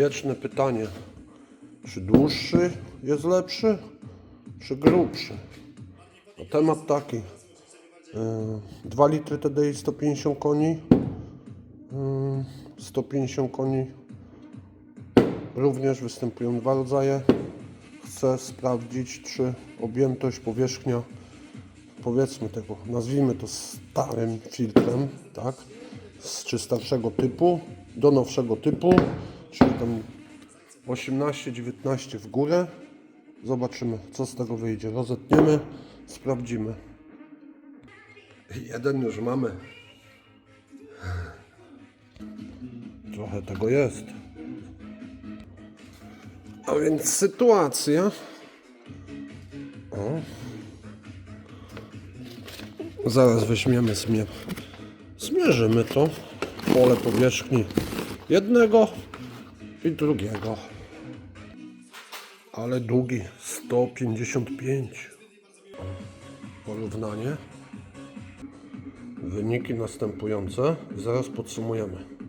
Wieczne pytanie. Czy dłuższy jest lepszy, czy grubszy? No, temat taki. Yy, 2 litry TDI 150 koni. Yy, 150 koni. Również występują dwa rodzaje. Chcę sprawdzić, czy objętość, powierzchnia, powiedzmy tego, nazwijmy to starym filtrem, tak? Z czy starszego typu do nowszego typu, czyli tam 18-19 w górę. Zobaczymy, co z tego wyjdzie. Rozetniemy, sprawdzimy. Jeden już mamy. Trochę tego jest. A więc sytuacja. O. Zaraz weźmiemy zmier. Zmierzymy to. Pole powierzchni jednego i drugiego. Ale długi 155. O, Porównanie. Wyniki następujące. Zaraz podsumujemy.